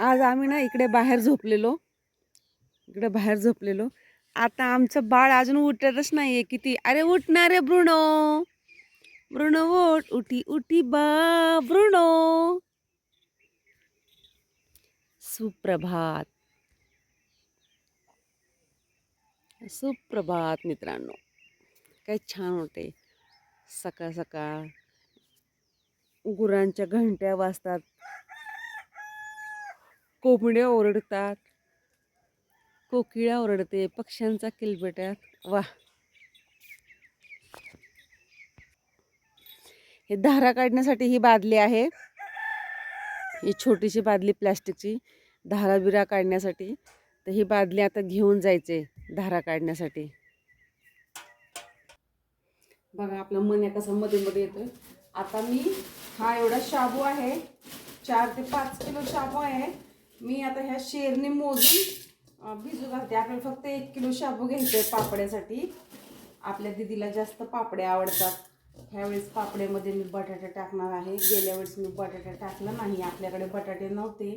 आज आम्ही ना इकडे बाहेर झोपलेलो. इकडे बाहेर झोपलेलो. आता आमचं बाळ अजून उठतच नाही आहे किती? अरे उठणार रे ब्रुणो ब्रुणो उठ. उठी उठी बा ब्रुणो सुप्रभात. सुप्रभात मित्रांनो. काय छान होते. सकाळ सकाळ. गुरांच्या घंट्या वाजतात. कोंबड्या ओरडतात. कोकिळा ओरडते पक्ष्यांचा किलबेट्यात वा हे धारा काढण्यासाठी ही बादली आहे. ही छोटीशी बादली प्लॅस्टिकची. धारा बिरा काढण्यासाठी. तर ही बादली आता घेऊन जायचे धारा काढण्यासाठी. बघा आपला मन कसा मध्ये मध्ये येतोय. आता मी हा एवढा शाबू आहे. चार ते पाच किलो शाबू आहे. मी आता ह्या शेरने मोजून भिजू घालते. आपल्याला फक्त एक किलो शाबू घ्यायचे आहे पापड्यासाठी. आपल्या दिदीला जास्त पापडे आवडतात. ह्यावेळेस पापड्यामध्ये मी बटाटा टाकणार आहे. गेल्या वेळेस मी बटाटा टाकला नाही. आपल्याकडे बटाटे नव्हते.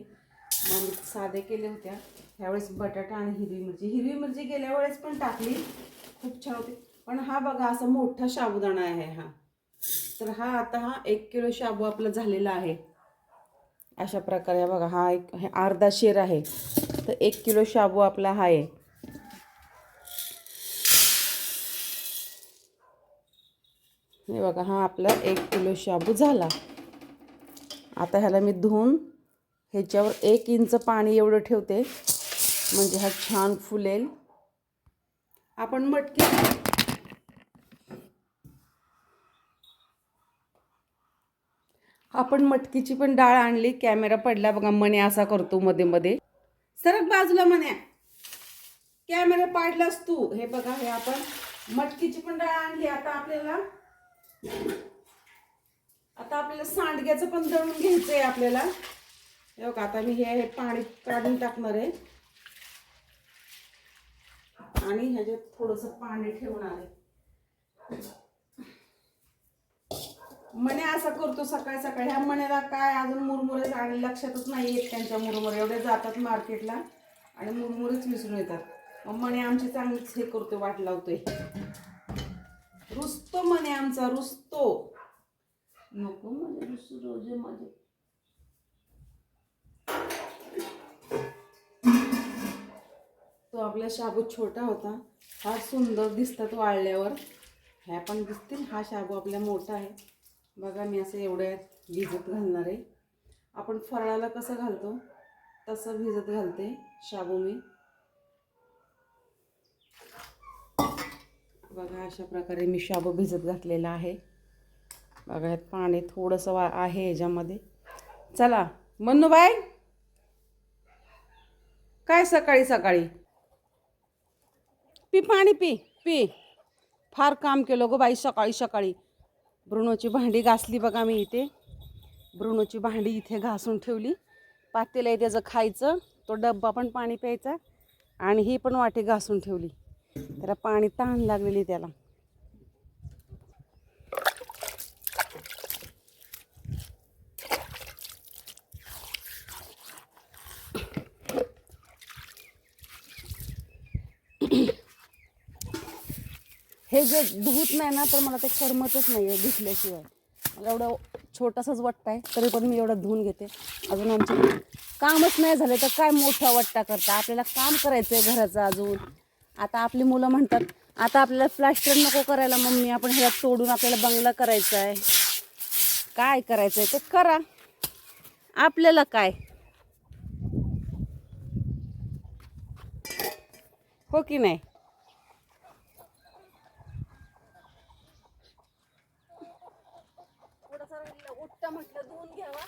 मग साधे केले होत्या. ह्यावेळेस बटाटा आणि हिरवी मिरची. हिरवी मिरची गेल्या वेळेस पण टाकली. खूप छान होती. पण हा बघा असा मोठा साबुदाणा आहे हा. तर हा आता हा एक किलो शाबू आपला झालेला आहे. अशा प्रकारे बघा हा एक हे अर्धा शेर आहे. तर एक किलो शाबू आपला हा आहे. हे बघा हा आपला एक किलो शाबू झाला. आता ह्याला मी धुवून ह्याच्यावर एक इंच पाणी एवढं ठेवते. म्हणजे हा छान फुलेल. आपण मटकी आपण मटकीची पण डाळ आणली कॅमेरा पडला बघा मने असा करतो मध्ये मध्ये. सरक बाजूला मन्या कॅमेरा पाडलास तू. हे बघा हे आपण मटकीची पण डाळ आणली. आता आपल्याला आता आपल्याला सांडग्याचं पण दळून घ्यायचंय आपल्याला. हे बघा आता मी हे हे पाणी काढून टाकणार आहे. आणि ह्याच्यात थोडंसं पाणी ठेवणार आहे. मने असा करतो सकाळी सकाळी. ह्या मण्याला काय अजून मुरमुरे आणि लक्षातच नाही येत त्यांच्या मुरमुरे. एवढे जातात मार्केटला आणि मुरमुरेच विसरून येतात. मग मणे आमची चांगलीच हे करतो वाट लावतोय. रुसतो मने आमचा रुसतो. नको म्हणजे रुसू रोजे माझे. तो आपला शाबू छोटा होता. हा सुंदर दिसतात वाळल्यावर. ह्या पण दिसतील. हा शाबू आपला मोठा आहे. बघा मी असं एवढ्या भिजत घालणार आहे. आपण फराळाला कसं घालतो? तसं भिजत घालते शाबू मी. बघा अशा प्रकारे मी शाबू भिजत घातलेला आहे. बघा ह्यात पाणी थोडंसं वा आहे ह्याच्यामध्ये चला मन्नू बाय काय सकाळी सकाळी? पी पाणी पी पी. फार काम केलं गो बाई सकाळी सकाळी. ब्रुणोची भांडी घासली बघा मी इथे. ब्रुणोची भांडी इथे घासून ठेवली. पातेला आहे त्याचं खायचं. तो डब्बा पण पाणी प्यायचा. आणि ही पण वाटी घासून ठेवली. त्याला पाणी ताण लागलेली त्याला. हे जे धुत नाही ना तर मला ते करमतच नाही आहे धुतल्याशिवाय मला एवढं छोटासाच वट्टा आहे तरी पण मी एवढं धुवून घेते. अजून आमचे कामच नाही झाले तर काय मोठा वाट्टा करता? आपल्याला काम करायचं आहे घराचं अजून. आता आपली मुलं म्हणतात आता आपल्याला प्लास्टर नको करायला मम्मी आपण ह्याला तोडून आपल्याला बंगला करायचा आहे काय करायचं आहे ते करा. आपल्याला काय? हो की नाही? म्हटलं धुवून घ्यावा.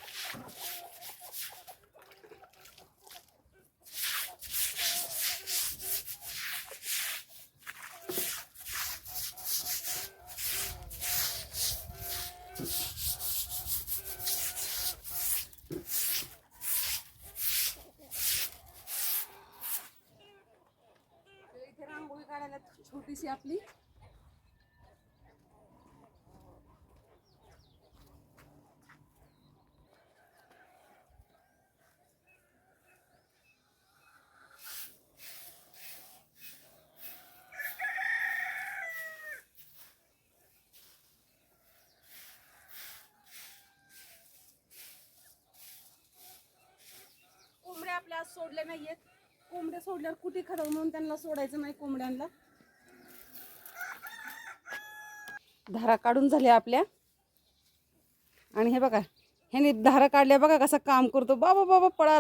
इथे रांगोळी काढायला छोटीशी आपली आज सोडले नाहीयेत. कोंबड्या सोडल्यावर कुठे खरं म्हणून त्यांना सोडायचं नाही कोंबड्यांना. धारा काढून झाल्या आपल्या. आणि हे बघा ह्याने धारा काढल्या बघा कसं काम करतो. बाबा बाबा पळा.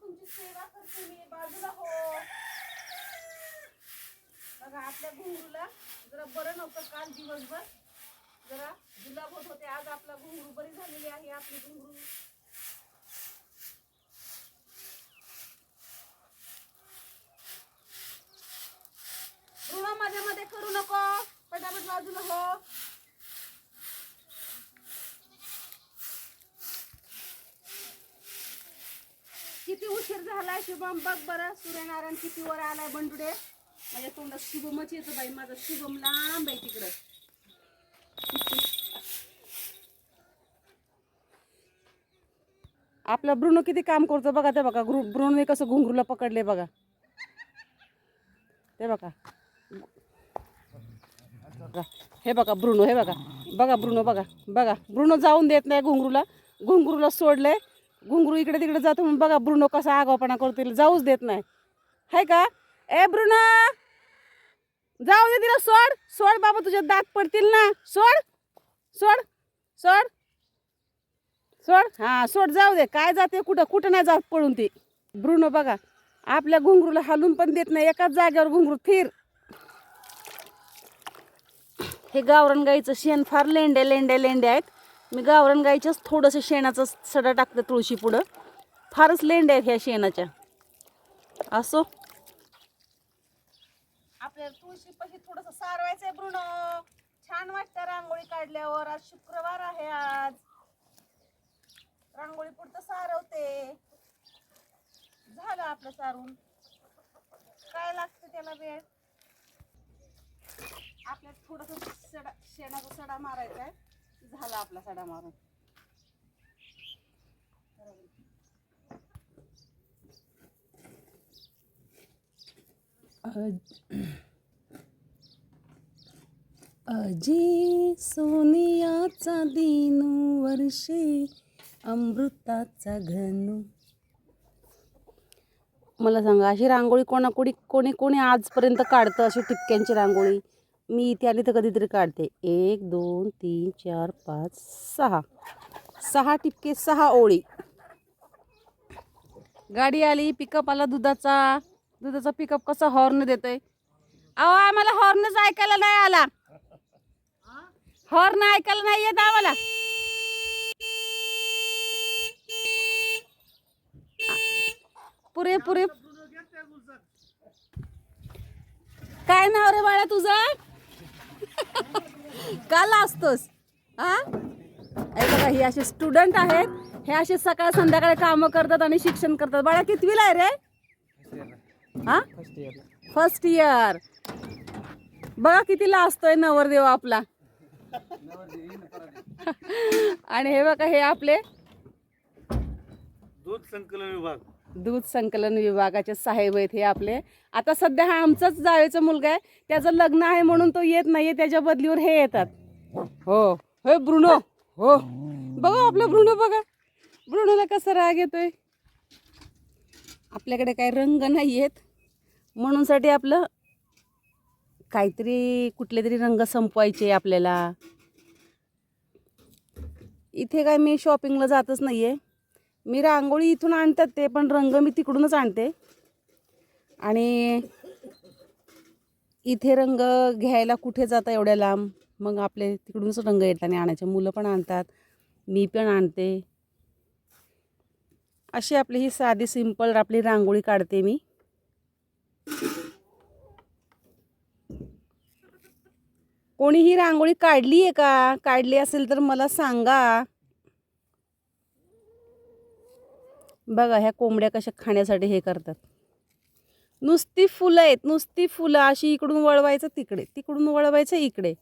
तुमची सेवा करते मी. बाजूला हो. बघा आपल्या घुंगरूला जरा बरं नव्हतं काल दिवसभर. जरा गुलाब होत होते. आज आपला घुंगरू बरी झालेली आहे आपली घुंगरू ऋणा मध्ये मध्ये करू नको पटापट बाजूला हो किती उशीर झालाय शुभम बघ बरं सूर्यनारायण किती वर आलाय बंडुडे. माझ्या तोंडात शुभमच येतं बाई माझा शुभम लांब आहे तिकडं. आपला ब्रुनो किती काम करतो बघा ते बघा ग्रु ब्रुनोने कसं घुंगरूला पकडले बघा. ते बघा. हे बघा ब्रुनो हे बघा. बघा ब्रुनो बघा बघा. ब्रुनो जाऊन देत नाही घुंगरूला. घुंगरूला सोडलंय. घुंगरू इकडे तिकडे जातो म्हणून बघा ब्रुनो कसा आगावपणा करतील जाऊच देत नाही. हाय का? ए ब्रुनो! जाऊ दे तिला सोड! सोड बाबा तुझ्या दात पडतील ना. सोड! सोड! सोड! सोड! हा सोड जाऊ दे. काय जाते कुठं कुठं नाही जात पळून ती. ब्रुनो बघा आपल्या घुंगरूला हलून पण देत नाही. एकाच जागेवर घुंगरू थिर हे गावरण गाईचं शेण फार लेंड्या लेंड्या लेंड्या आहेत. मी गावरान गाईच्याच थोडंसं शेणाचा सडा टाकते तुळशी पुढं. फारच लेंड आहेत ह्या शेणाच्या. असो. आपल्या तुळशी पशी थोडस सारवायचंय ब्रुनो छान वाटतं रांगोळी काढल्यावर. आज शुक्रवार आहे आज. रांगोळी पुढचं सारवते. झालं आपलं सारून. काय लागतं त्याला वेळ? आपल्याला थोडस सडा शेणाचा सडा मारायचा आहे झाला आपला सडा मारून. अजी सोनियाचा दिनू वर्षे अमृताचा घनू. मला सांगा अशी रांगोळी कोणाकोणी कोणी कोणी आजपर्यंत काढतं अशी टिपक्यांची रांगोळी? मी इथे आली तर कधीतरी काढते. एक दोन तीन चार पाच सहा. सहा टिपके सहा ओळी. गाडी आली पिकअप आला दुधाचा. दुधाचा पिकअप कसा हॉर्न देतोय? अहो आम्हाला हॉर्नच ऐकायला नाही आला. हॉर्न ऐकायला नाही येत आम्हाला. पुरे पुरे. काय नाव रे बाळा तुझं? का लाजतोस? हा हे बघा ही असे स्टुडंट आहेत. हे असे सकाळ संध्याकाळी कामं करतात आणि शिक्षण करतात. बाळा कितवीला आहे रे? हा फर्स्ट इयर बघा किती लाजतोय नवरदेव आपला. आणि हे बघा हे आपले दूध संकलन विभाग. दूध संकलन विभागाचे साहेब आहेत हे आपले. आता सध्या हा आमचाच जावेचा मुलगा आहे. त्याचं लग्न आहे म्हणून तो येत नाहीये त्याच्या बदलीवर हे येतात. हो. हो ब्रुनो. हो. बघा आपलं ब्रुनो बघा. ब्रुनोला कसा राग येतोय? आपल्याकडे काही रंग नाही आहेत म्हणूनसाठी आपलं काहीतरी कुठले तरी रंग संपवायचे आपल्याला. इथे काय मी शॉपिंगला जातच नाही आहे मी रांगोळी इथून आणतात ते पण रंग मी तिकडूनच आणते. आणि इथे रंग घ्यायला कुठे जाता एवढ्या लांब? मग आपले तिकडूनच रंग येतात आणि आणायचे. मुलं पण आणतात मी पण आणते. अशी आपली ही साधी सिंपल आपली रांगोळी काढते मी. कोणी ही रांगोळी काढली आहे का? काढली असेल तर मला सांगा. बघा ह्या कोंबड्या कशा खाण्यासाठी हे करतात. नुसती फुलं आहेत नुसती फुलं अशी इकडून वळवायचं तिकडे तिकडून वळवायचं इकडे.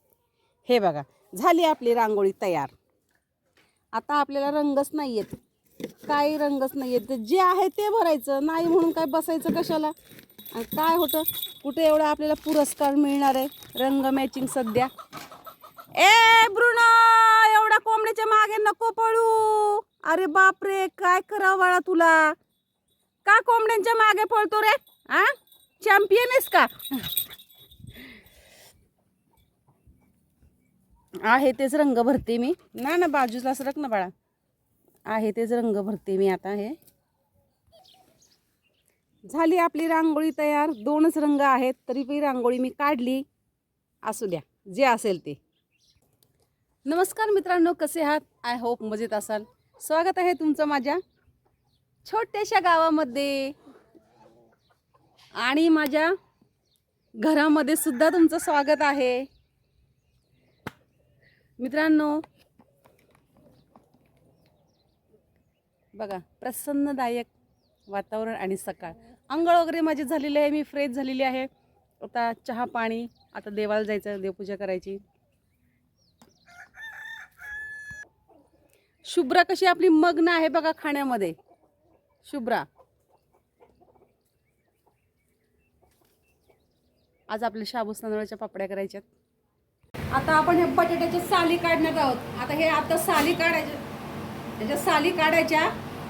हे बघा झाली आपली रांगोळी तयार. आता आपल्याला रंगच नाही आहेत काही रंगच नाही आहेत जे आहे ते भरायचं. नाही म्हणून काय बसायचं कशाला? आणि काय होतं? कुठे एवढा आपल्याला पुरस्कार मिळणार आहे? रंग मॅचिंग सध्या. ए ब्रुनो एवढ्या कोंबड्याच्या मागे नको पळू अरे बापरे काय करावं बाळा तुला? का कोंबड्यांच्या मागे पळतो रे? आ? चॅम्पियन आहेस का? आहे तेच रंग भरते मी. ना ना बाजूला सरक ना बाळा. आहे तेच रंग भरते मी आता हे. झाली आपली रांगोळी तयार. दोनच रंग आहेत तरी पण रांगोळी मी काढली. असू द्या जे असेल ते. नमस्कार मित्रांनो कसे आहात? आय होप मजेत असाल. स्वागत आहे तुमचं माझ्या छोट्याशा गावामध्ये. आणि माझ्या घरामध्ये सुद्धा तुमचं स्वागत आहे. मित्रांनो बघा प्रसन्नदायक वातावरण आणि सकाळ. अंघोळ वगैरे माझी झालेली आहे मी फ्रेश झालेली आहे. आता चहा पाणी आता देवाला जायचं देवपूजा करायची. शुभ्रा कशी आपली मग्न आहे बघा खाण्यामध्ये. शुभ्रा. आज आपल्या शाबूस तांदळाच्या पापड्या करायच्यात. आता आपण हे बटाट्याच्या साली काढण्यात आहोत. आता हे आता साली काढायचे. त्याच्या साली काढायच्या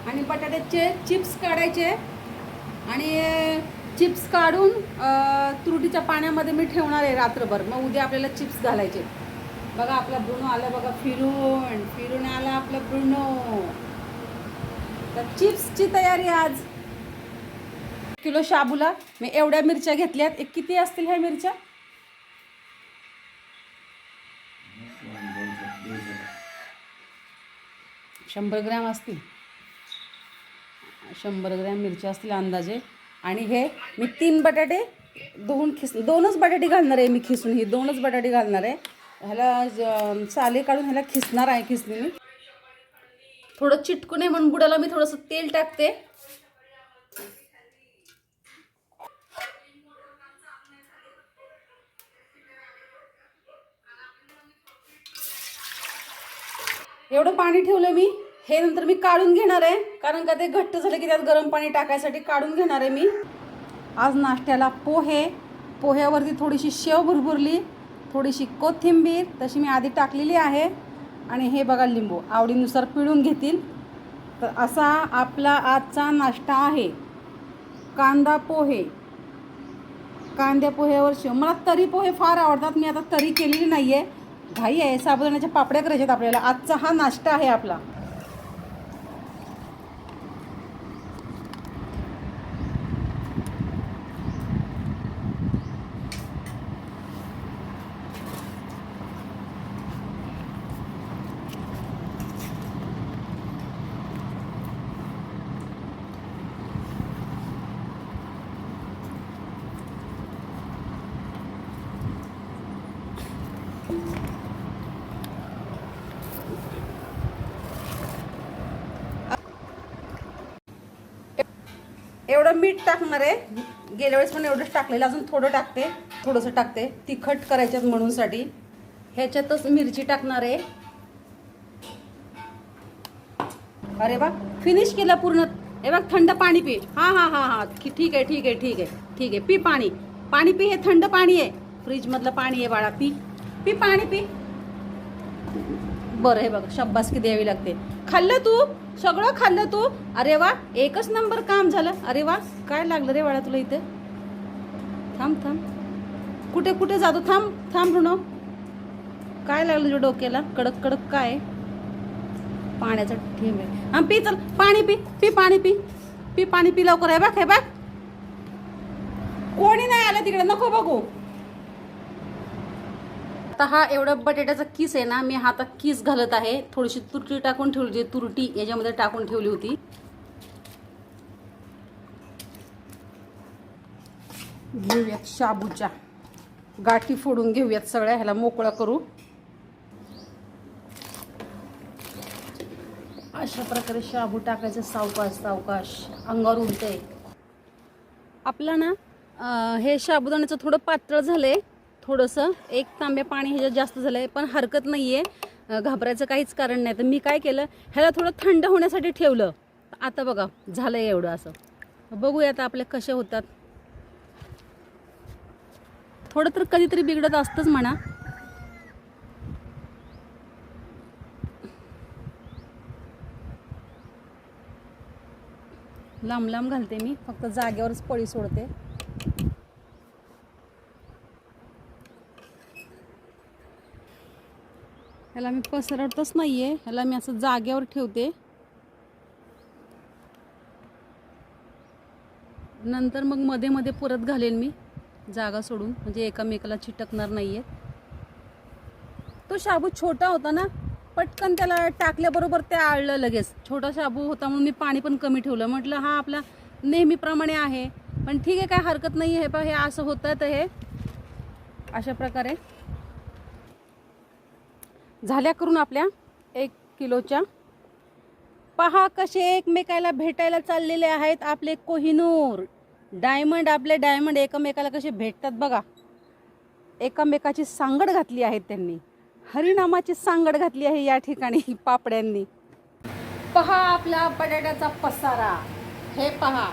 आणि बटाट्याचे चिप्स काढायचे. आणि चिप्स काढून अं, तुरटीच्या पाण्यामध्ये मी ठेवणार आहे रात्रभर. मग उद्या आपल्याला चिप्स घालायचे. बघा आपला ब्रुनो आला बघा फिरून फिरून आला आपला ब्रुनो. तर चिप्सची तयारी आज. किलो शाबूला मी एवढ्या मिरच्या घेतल्यात. एक किती असतील ह्या मिरच्या? शंभर ग्रॅम असतील. शंभर ग्रॅम मिरच्या असतील अंदाजे. आणि हे मी तीन बटाटे दोन खिस दोनच बटाटे घालणार आहे मी खिसून. ही दोनच बटाटे घालणार आहे. ह्याला साले काढून ह्याला खिसणार आहे खिसणी थोडं चिटकू नये म्हणून बुडाला मी थोडंसं तेल टाकते. एवढं पाणी ठेवलं मी. हे नंतर मी काढून घेणार आहे. कारण का ते घट्ट झालं की त्यात गरम पाणी टाकायसाठी काढून घेणार आहे मी. आज नाश्त्याला पोहे. पोह्यावरती थोडीशी शेव भुरभुरली. थोडीशी कोथिंबीर तशी मी आधी टाकलेली आहे. आणि हे बघा लिंबू आवडीनुसार पिळून घेतील. तर असा आपला आजचा नाश्ता आहे. कांदा पोहे. कांद्या पोह्यावर शिव. मला तरी पोहे फार आवडतात मी आता तरी केलेली नाही आहे घाई आहे साबुदाण्याच्या पापड्या करायच्यात आपल्याला. आजचा हा नाश्ता आहे आपला. एवढं मीठ टाकणार आहे. गेल्या वेळेस पण एवढंच टाकलेलं अजून थोडं टाकते. थोडंसं टाकते. तिखट करायच्यात म्हणूनसाठी ह्याच्यातच मिरची टाकणार आहे. अरे बा फिनिश केलं पूर्ण. हे बघ थंड पाणी पी. हां हां हां हां. की- ठीक आहे ठीक आहे ठीक आहे. ठीक आहे पी पाणी. पाणी पी हे थंड पाणी आहे. फ्रीजमधलं पाणी आहे बाळा पी. पी पाणी पी. बरं हे बघ शब्बासकी द्यावी लागते. खाल्लं तू? सगळं खाल्लं तू? अरे वा एकच नंबर काम झालं. अरे वा काय लागलं रे बाळा तुला इथे? थांब थांब. कुठे कुठे जातो? थांब थांब ऋण काय लागलं तुझ्या डोक्याला? कडक कडक काय? पाण्याचा ठेम आहे. हा पी चल. पाणी पी पी पाणी पी. पी पाणी पी लवकर. आहे बघ हे बघ. कोणी नाही आलं तिकडे. नको बघू. आता हा एवढं बटाट्याचा किस आहे ना मी हा आता किस घालत आहे. थोडीशी तुरटी टाकून ठेवली होती तुरटी याच्यामध्ये टाकून ठेवली होती. घेऊयात शाबूच्या. गाठी फोडून घेऊयात सगळ्या ह्याला मोकळा करू. अशा प्रकारे शाबू टाकायचं सावकाश सावकाश. अंगावर उडतंय. आपलं ना हे साबुदाण्याचं थोडं पातळ झालंय. थोडंसं एक तांब्या पाणी ह्याच्यात जास्त झालं आहे पण हरकत नाही आहे घाबरायचं काहीच कारण नाही. तर मी काय केलं ह्याला थोडं थंड होण्यासाठी ठेवलं. आता बघा झालं आहे एवढं असं. बघूया आता आपले कसे होतात. थोडं तर कधीतरी बिघडत असतंच म्हणा. लांब लांब घालते मी. फक्त जागेवरच पळी सोडते. ह्याला मी पसरडतच नाही आहे ह्याला मी असं जागेवर ठेवते. नंतर मग मध्ये मध्ये परत घालेन मी जागा सोडून. म्हणजे एकामेकाला चिटकणार आहे तो शाबू छोटा होता ना पटकन त्याला टाकल्याबरोबर ते आळलं लगेच. छोटा शाबू होता म्हणून मी पाणी पण कमी ठेवलं. म्हटलं हा आपला नेहमीप्रमाणे आहे. पण ठीक आहे काय हरकत नाही आहे पहा हे असं होतं तर हे. अशा प्रकारे. झाल्या करून आपल्या एक किलोच्या. पहा कसे एकमेकाला भेटायला चाललेले आहेत आपले कोहिनूर. डायमंड आपले डायमंड एकमेकाला कसे भेटतात बघा. एकमेकाची सांगड घातली आहे त्यांनी. हरिनामाची सांगड घातली आहे या ठिकाणी पापड्यांनी. पहा आपला बटाट्याचा पसारा. हे पहा.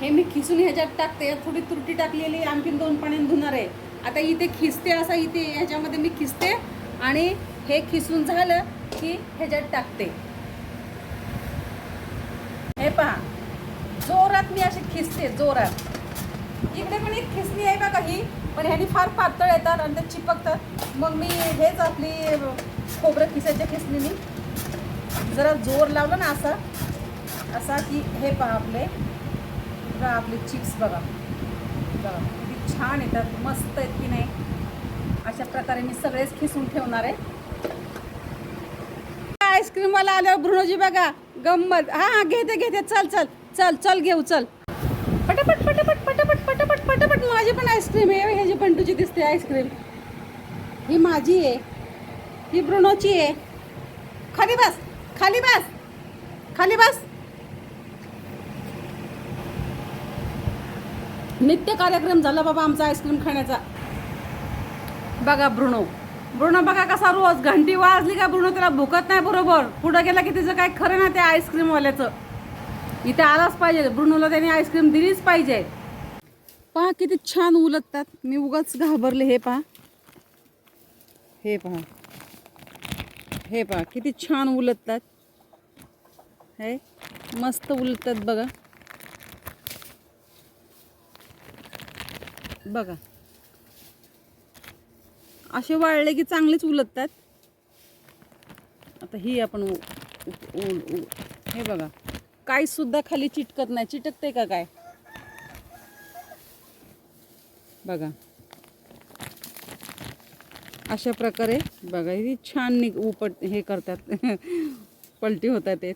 हे मी खिसून ह्याच्यात टाकते. थोडी तुरटी टाकलेली आणखीन दोन पाण्याने धुणार आहे. आता इथे खिसते असं इथे. ह्याच्यामध्ये मी खिसते आणि हे खिसून झालं की ह्याच्यात टाकते. हे पहा. जोरात मी अशी खिसते जोरात. इकडे पण एक खिसणी आहे बघा ही पण ह्यानी फार पातळ येतात आणि ते चिपकतात. मग मी हेच आपली खोबरं खिसायच्या खिसणीने जरा जोर लावलं ना असा असा की हे पहा आपले. बघा आपले चिप्स बघा. बघा किती छान येतात मस्त आहेत की नाही? अशा प्रकारे मी सगळेच खिसून ठेवणार आहे. आईस्क्रीमवाला आल्यावर भृणोजी बघा गंमत. हा हा घेते घेते चल चल चल चल घेऊ चल. पटापट पटापट पटापट पटापट पटापट. माझी पण आईस्क्रीम आहे ह्याची पंटूची दिसते आईस्क्रीम. ही माझी आहे. ही ब्रुनोची आहे. खाली बस खाली बस खाली बस. नित्य कार्यक्रम झाला बाबा आमचा आईस्क्रीम खाण्याचा. बघा ब्रुनो ब्रुनो बघा कसा रोज घंटी वाजली का ब्रुनो त्याला भुकत नाही बरोबर. पुढं गेला की तिचं काय खरं ना ते आईस्क्रीमवाल्याचं. इथे आलाच पाहिजे. ब्रुनोला त्याने आईस्क्रीम दिलीच पाहिजे. पहा किती छान उलटतात. मी उगाच घाबरले. हे पहा. हे पहा. हे पहा किती छान उलटतात. हे मस्त उलटतात बघा. बघा. असे वाळले की चांगलेच उलटतात. आता ही आपण हे बघा. काय सुद्धा खाली चिटकत नाही. चिटकते का काय? बघा. अशा प्रकारे बघा ही छान निघ उपट हे करतात. पलटी होतात ते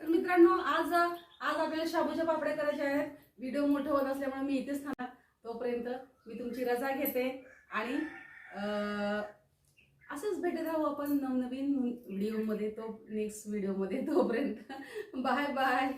तर मित्रांनो आज आज आपल्याला शाबूच्या पापड्या करायच्या आहेत व्हिडिओ मोठं होत असल्यामुळे मी इथेच थांबणार. तोपर्यंत मी तुमची रजा घेते आणि असंच भेटत राहू आपण नवनवीन व्हिडिओमध्ये तो नेक्स्ट व्हिडिओमध्ये तोपर्यंत. Bye bye